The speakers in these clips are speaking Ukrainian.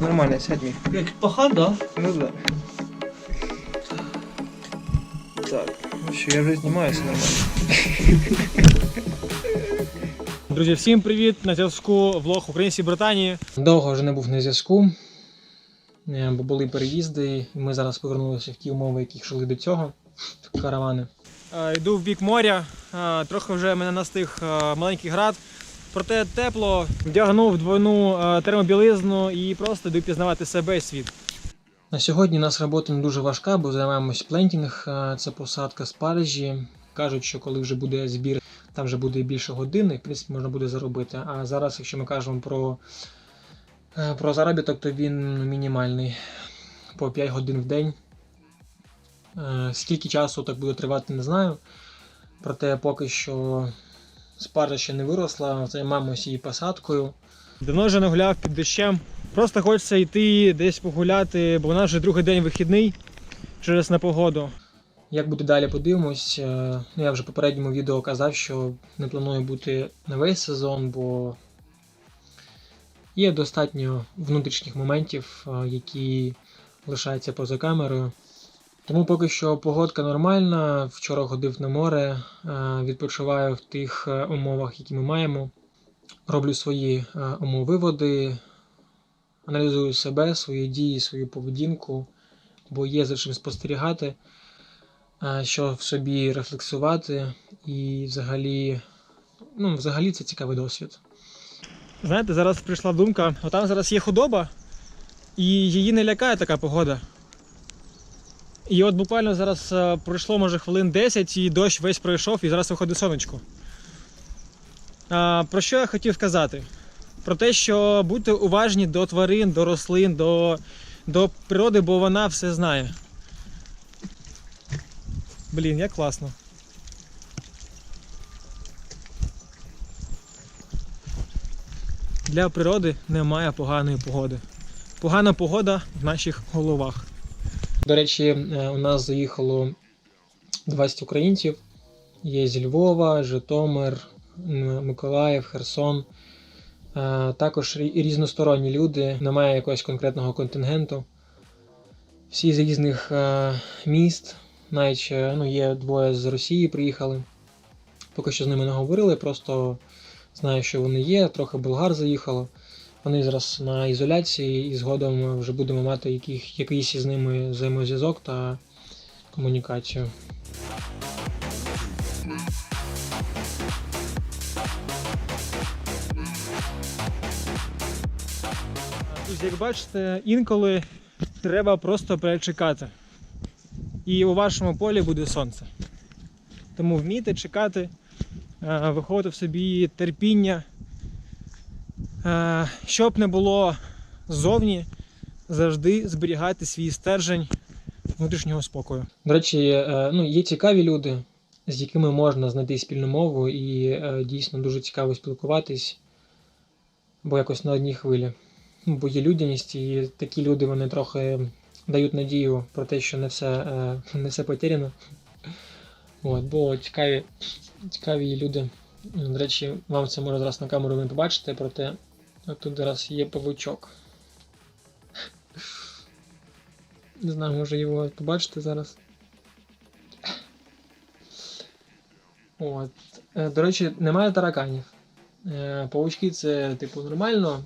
Нормально, сядь мій. Як пахан, да? Ну да. Так, ну що, я вже знімаюся нормально. Друзі, всім привіт! На зв'язку влог Українці Британії. Довго вже не був на зв'язку, е, бо були переїзди, і ми зараз повернулися в ті умови, які йшли до цього. Каравани. Е, Йду в бік моря. Е, Трохи вже мене настиг маленький град. Проте тепло, вдягнув двойну термобілизну і просто йду пізнавати себе і світ. На сьогодні у нас робота не дуже важка, бо займаємось плентінг, це посадка спаржі. Кажуть, що коли вже буде збір, там вже буде більше години, в принципі, можна буде заробити. А зараз, якщо ми кажемо про, е, про заробіток, то він мінімальний по 5 годин в день. Е, Скільки часу так буде тривати, не знаю. Проте поки що спаржа ще не виросла, займаємося її посадкою. Давно вже не гуляв під дощем. Просто хочеться йти десь погуляти, бо у нас вже другий день вихідний через непогоду. Як буде далі, подивимось. Е, Ну, я вже в попередньому відео казав, що не планую бути на весь сезон, бо є достатньо внутрішніх моментів, е, які лишаються поза камерою. Тому поки що погодка нормальна. Вчора ходив на море, е, відпочиваю в тих умовах, які ми маємо. Роблю свої умовиводи, аналізую себе, свої дії, свою поведінку, бо є за чим спостерігати що в собі рефлексувати, і взагалі, ну, взагалі це цікавий досвід. Знаєте, зараз прийшла думка, отам зараз є худоба, і її не лякає така погода. І от буквально зараз е, пройшло може хвилин 10 і дощ весь пройшов, і зараз виходить сонечко. А, про що я хотів сказати? Про те, що будьте уважні до тварин, до рослин, до, до природи, бо вона все знає. Блін, як класно. Для природи немає поганої погоди. Погана погода в наших головах. До речі, е, у нас заїхало 20 українців. Є зі Львова, Житомир, Миколаїв, Херсон. Е, Також різносторонні люди, немає якогось конкретного контингенту. Всі з різних е, міст, навіть е, ну, є двоє з Росії приїхали. Поки що з ними не говорили, просто знаю, що вони є, трохи болгар заїхало. Вони зараз на ізоляції і згодом вже будемо мати яких, якийсь із ними взаємозв'язок та комунікацію. Друзі, як бачите, інколи треба просто перечекати. І у вашому полі буде сонце. Тому вмійте чекати, е, виходити в собі терпіння. Е, Щоб не було ззовні, завжди зберігайте свій стержень внутрішнього спокою. До речі, е, ну, є цікаві люди, з якими можна знайти спільну мову, і дійсно дуже цікаво спілкуватись, бо якось на одній хвилі. Бо є людяність, і такі люди вони трохи дають надію про те, що не все, е, не все потеряно. От, бо цікаві, цікаві люди. До речі, вам це може зараз на камеру не побачити, проте тут зараз є павучок. Не знаю, може його побачити зараз. От. Е, До речі, немає тараканів. Е, Павучки це, типу, нормально.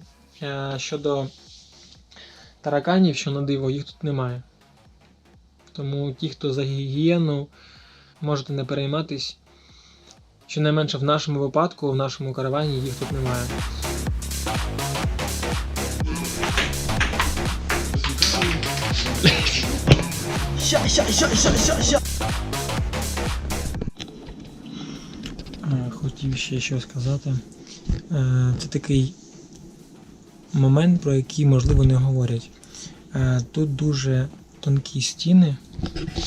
Щодо тараканів, що на диво, їх тут немає. Тому ті, хто за гігієну, можете не перейматись. Щонайменше в нашому випадку, в нашому каравані їх тут немає. Е, Хотів ще щось сказати. Е, Це такий момент, про який, можливо, не говорять. Е, Тут дуже тонкі стіни.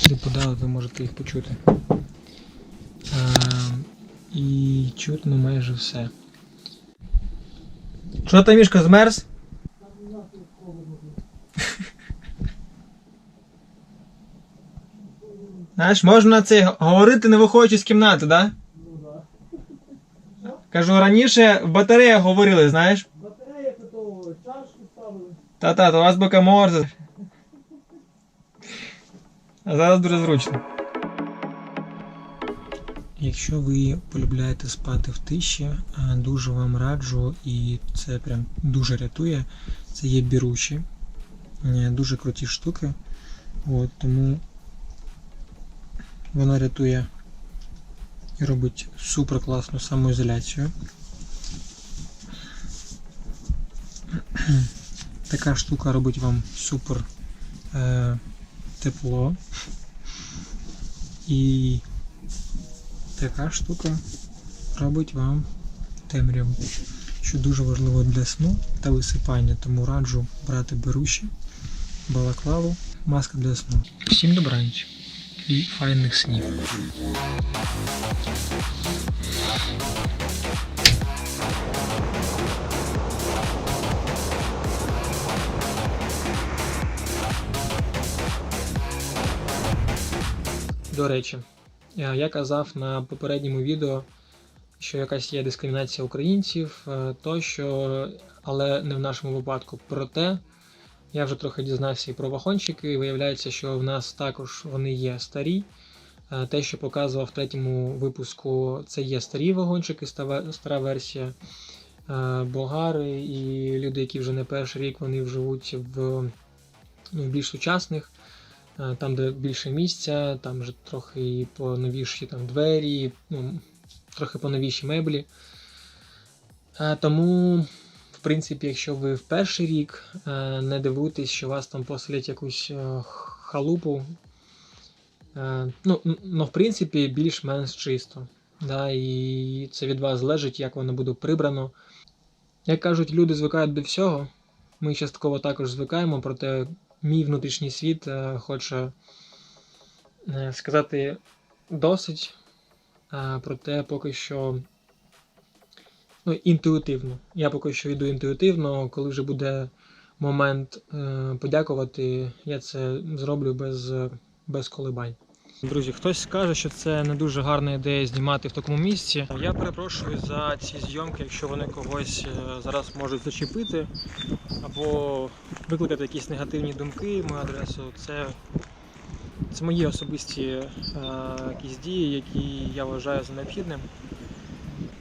Типу, да, ви можете їх почути. Е, І чутно майже все. Що там, Мішка, змерз? Знаєш, можна це говорити, не виходячи з кімнати, да? Кажу, раніше в батареях говорили, знаєш? Та-та, то у вас бока морзе. А зараз дуже зручно. Якщо ви полюбляєте спати в тиші, дуже вам раджу, і це прям дуже рятує. Це є біручі. Е, Дуже круті штуки. От, тому воно рятує і робить супер класну самоізоляцію. Така штука робить вам супер е, тепло. І така штука робить вам темряву, що дуже важливо для сну та висипання, тому раджу брати беруші, балаклаву, маска для сну. Всім добраніч і файних снів. До речі, е, я казав на попередньому відео, що якась є дискримінація українців е, тощо, але не в нашому випадку. Проте я вже трохи дізнався і про вагончики, і виявляється, що в нас також вони є старі. Е, Те, що показував в третьому випуску, це є старі вагончики, стара версія. Болгари і люди, які вже не перший рік, вони вживуть в, ну, в більш сучасних. Е, там, де більше місця, там вже трохи і поновіші там двері, ну, трохи поновіші меблі. Е, Тому, в принципі, якщо ви в перший рік, е, не дивуйтесь, що вас там поселять якусь халупу. Ну, ну, в принципі, більш-менш чисто. Да, і це від вас залежить, як воно буде прибрано. Як кажуть, люди звикають до всього. Ми частково також звикаємо, проте мій внутрішній світ е, хоче е, сказати досить, е, проте поки що ну, інтуїтивно. Я поки що йду інтуїтивно, коли вже буде момент подякувати, я це зроблю без, без колебань. Друзі, хтось скаже, що це не дуже гарна ідея знімати в такому місці. Я перепрошую за ці зйомки, якщо вони когось е, зараз можуть зачепити або викликати якісь негативні думки мою адресу. Це, це мої особисті е, якісь дії, які я вважаю за необхідним.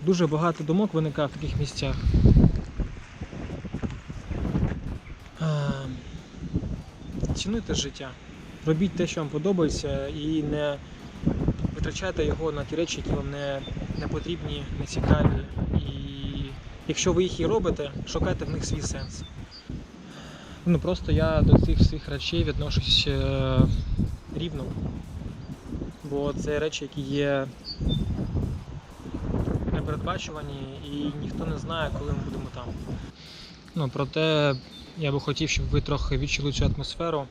Дуже багато думок виникає в таких місцях. Е, цінуйте життя. Робіть те, що вам подобається, і не витрачайте його на ті речі, які вам не, не потрібні, не цікаві. І якщо ви їх і робите, шукайте в них свій сенс. Ну просто я до цих всіх речей відношусь е, рівно. Бо це речі, які є непередбачувані і ніхто не знає, коли ми будемо там. Ну, проте я би хотів, щоб ви трохи відчули цю атмосферу.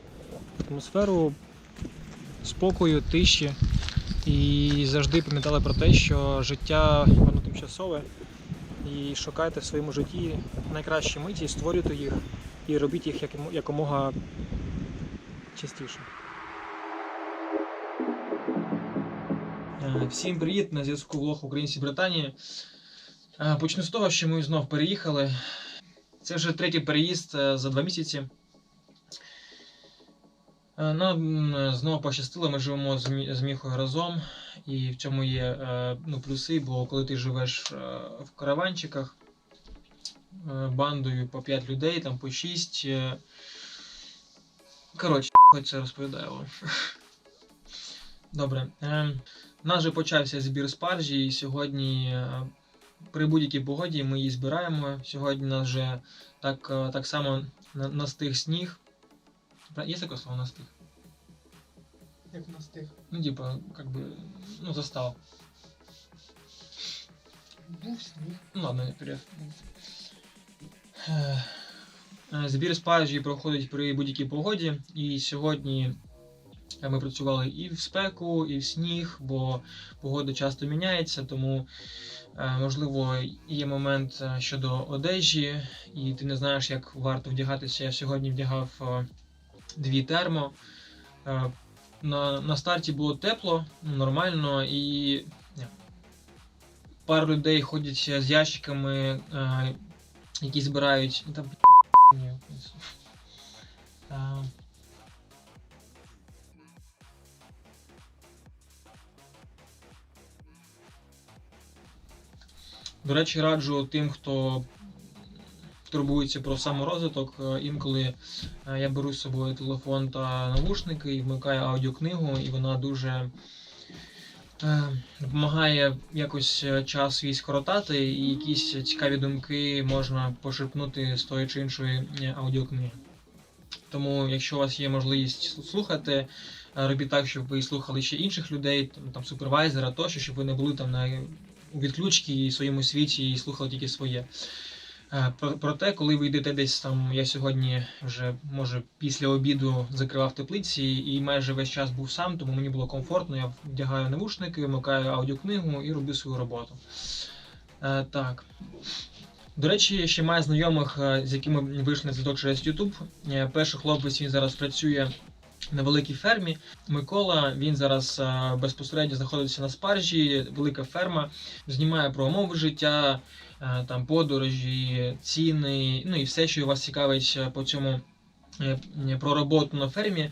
Атмосферу спокою, тиші. І завжди пам'ятали про те, що життя воно тимчасове. І шукайте в своєму житті найкращі миті, створюйте їх і робіть їх якомога частіше. Е, Всім привіт! На зв'язку влог Українці Британії. Е, Почну з того, що ми знов переїхали. Це вже третій переїзд е, за два місяці. Е, Нам знову пощастило, ми живемо з Міхою разом, і в цьому є е, ну, плюси, бо коли ти живеш е, в караванчиках бандою по 5 людей, там по 6. е, Коротше, хоч це розповідаю вам. Добре. У нас вже почався збір спаржі, і сьогодні при будь-якій погоді ми її збираємо. Сьогодні у нас вже так, так само на- настиг сніг. Пра- Є таке слово настиг? Як у нас тих. Ну, типа, как бы, ну, застал. Був сніг. Ну ладно, наперед. Е, е, Збір спаржі проходить при будь-якій погоді, і сьогодні Е, Ми працювали і в спеку, і в сніг, бо погода часто міняється, тому е, можливо є момент е, щодо одежі, і ти не знаєш, як варто вдягатися. Я сьогодні вдягав е, дві термо. Е, На, на старті було тепло, ну, нормально, і пару людей ходять з ящиками, е, які збирають. Та, ні, е, До речі, раджу тим, хто турбується про саморозвиток. е, Інколи е, я беру з собою телефон та навушники і вмикаю аудіокнигу, і вона дуже е, допомагає якось час свій скоротати, і якісь цікаві думки можна пошепнути з тої чи іншої аудіокниги. Тому, якщо у вас є можливість слухати, робіть так, щоб ви слухали ще інших людей, там супервайзера, тощо, щоб ви не були там на у відключці і в своєму світі і слухали тільки своє. Е, Про- Проте, коли ви йдете десь там, я сьогодні вже може після обіду закривав теплиці і майже весь час був сам, тому мені було комфортно. Я вдягаю навушники, вмикаю аудіокнигу і роблю свою роботу. Е, Так. До речі, я ще маю знайомих, е, з якими вийшли на зв'язок через YouTube. Перший хлопець він зараз працює на великій фермі. Микола він зараз безпосередньо знаходиться на спаржі, велика ферма, знімає про умови життя, там подорожі, ціни, ну і все, що вас цікавить е, по цьому е, про роботу на фермі.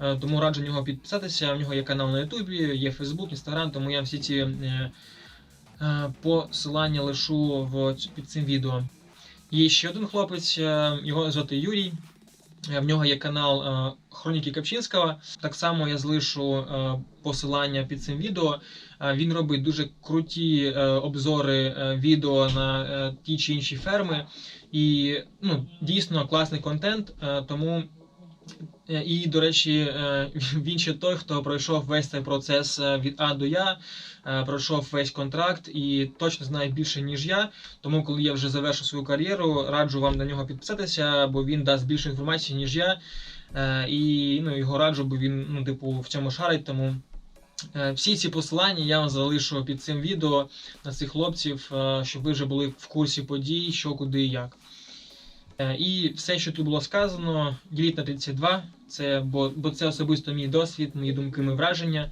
Е, Тому раджу в нього підписатися. У нього є канал на Ютубі, є Фейсбук, Інстаграм, тому я всі ці е, е, посилання лишу під цим відео. Є ще один хлопець, е, його звати Юрій. Е, В нього є канал е, Хроніки Капчинського. Так само я залишу е, посилання під цим відео. Він робить дуже круті обзори відео на ті чи інші ферми. І ну, дійсно класний контент. Тому і, до речі, він ще той, хто пройшов весь цей процес від А до Я, пройшов весь контракт і точно знає більше, ніж я. Тому, коли я вже завершу свою кар'єру, раджу вам на нього підписатися, бо він дасть більше інформації, ніж я. Е, І ну, його раджу, бо він ну, типу, в цьому шарить. Тому е, всі ці посилання я вам залишу під цим відео на цих хлопців, е, щоб ви вже були в курсі подій, що, куди і як. Е, І все, що тут було сказано, діліть на 32, це, бо, бо це особисто мій досвід, мої думки, мої враження.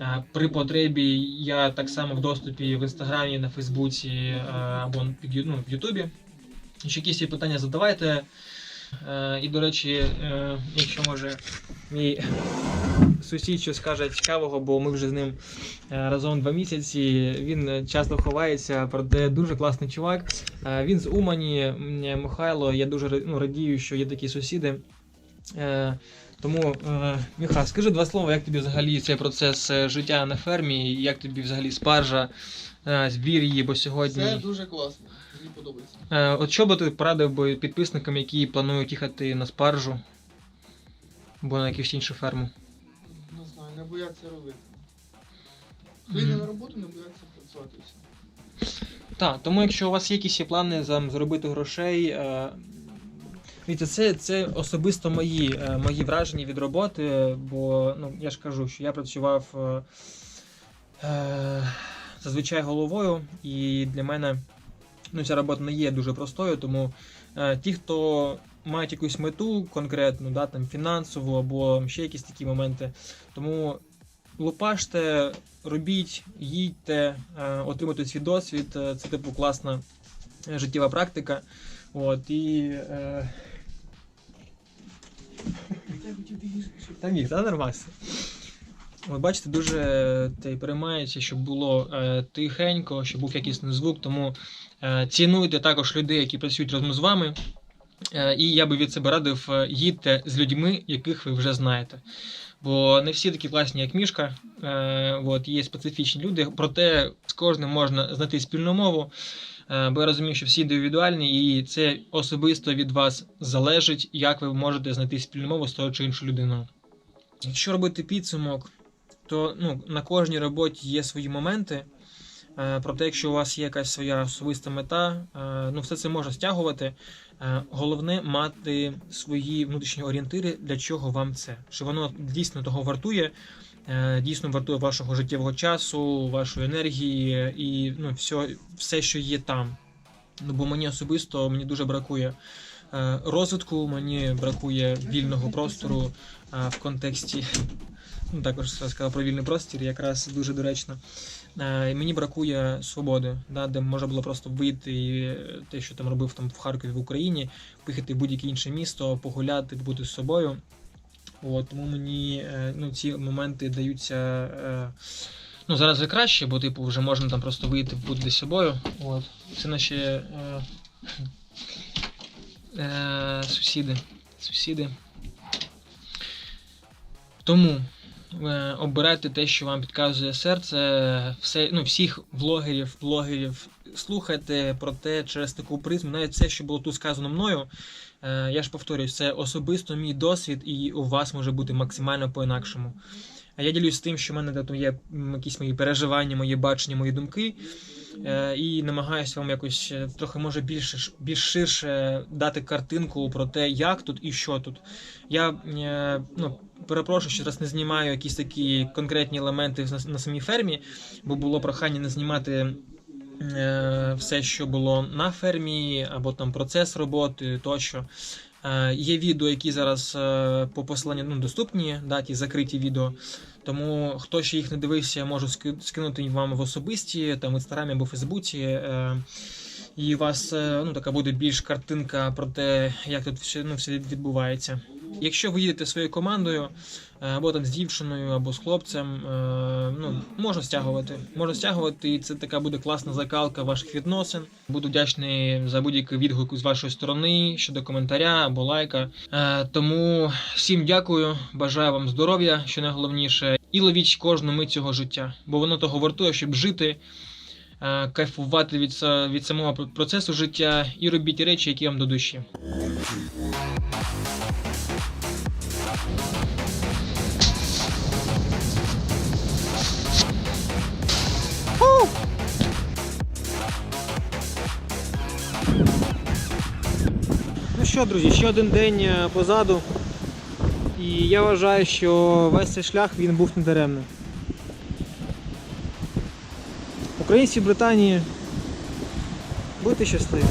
Е, При потребі я так само в доступі в інстаграмі, на Фейсбуці е, або ну, в Ютубі. Якщо якісь питання, задавайте. І, до речі, якщо може мій сусід щось скаже цікавого, бо ми вже з ним е, разом два місяці. Він е, часто ховається, проте дуже класний чувак. Е, Він з Умані, Михайло. Я дуже ну, радію, що є такі сусіди. Тому, Міха, скажи два слова, як тобі взагалі цей процес життя на фермі, як тобі взагалі спаржа, збір її, бо сьогодні. Це дуже класно. Мені подобається. От що би ти порадив би підписникам, які планують їхати на спаржу або на якусь іншу ферму? Бояться робити. Хто йде на роботу, не бояться працювати. Так, тому якщо у вас є якісь плани там, заробити грошей. Е, Дивіться, це, це особисто мої, е, мої враження від роботи, бо ну, я ж кажу, що я працював е, е, зазвичай головою, і для мене ну, ця робота не є дуже простою, тому е, ті, хто мають якусь мету конкретну, да, там, фінансову або ще якісь такі моменти, тому лупаште, робіть, їдьте, е, отримуйте свій досвід. е, Це типу класна е, життєва практика. От, і, е... Та міг, та нормально. От бачите, дуже е, те, переймається, щоб було е, тихенько, щоб був якісний звук. Тому е, цінуйте також людей, які працюють разом з вами. Е, і я би від себе радив, е, їдьте з людьми, яких ви вже знаєте. Бо не всі такі класні, як мішка. Е, от, є специфічні люди, проте з кожним можна знайти спільну мову. Бо я розумію, що всі індивідуальні, і це особисто від вас залежить, як ви можете знайти спільну мову з тою чи іншою людиною. Якщо робити підсумок, то ну, на кожній роботі є свої моменти. Проте, якщо у вас є якась своя особиста мета, ну все це можна стягувати. Е, Головне мати свої внутрішні орієнтири, для чого вам це. Що воно дійсно того вартує, е, дійсно вартує вашого життєвого часу, вашої енергії і ну, все, все, що є там. Ну, бо мені особисто мені дуже бракує е, розвитку, мені бракує вільного простору в контексті. Ну, також сказав про вільний простір, якраз дуже доречно. Е, мені бракує свободи, да, де можна було просто вийти і е, те, що там робив там в Харкові в Україні, поїхати в будь-яке інше місто, погуляти, бути з собою. От, тому мені е, ну, ці моменти даються. Ну, зараз вже краще, бо типу вже можна там просто вийти бути з собою. От. Це наші е, е, сусіди. Сусіди. Тому обирайте те, що вам підказує серце. Все, ну, всіх влогерів, блогерів слухайте про те через таку призму. Навіть це, що було тут сказано мною. Е, я ж повторюсь, це особисто мій досвід, і у вас може бути максимально по-інакшому. А Я ділюсь тим, що в мене там є якісь мої переживання, мої бачення, мої думки. Е, і намагаюся вам якось е, трохи може більше більш ширше дати картинку про те, як тут і що тут. Я е, ну, перепрошую, що зараз не знімаю якісь такі конкретні елементи на, на самій фермі, бо було прохання не знімати. Все, що було на фермі, або там процес роботи тощо. Е, Є відео, які зараз е, по посиланню ну, доступні, да, ті закриті відео. Тому хто ще їх не дивився, можу скинути вам в особисті, там в інстаграмі або Фейсбуці. Е, і у вас ну, така буде більш картинка про те, як тут все, ну, все відбувається. Якщо ви їдете своєю командою, е, або там з дівчиною, або з хлопцем, е, ну, можна стягувати. Можна стягувати, і це така буде класна закалка ваших відносин. Буду вдячний за будь-який відгук з вашої сторони щодо коментаря або лайка. Е, Тому всім дякую, бажаю вам здоров'я, що найголовніше, і ловіть кожну мить цього життя, бо воно того вартує, щоб жити. Кайфувати від, від самого процесу життя і робіть речі, які вам до душі. Що, друзі, ще один день е, позаду. І я вважаю, що весь цей шлях він був недаремним. Українці в Британії, будьте щасливі.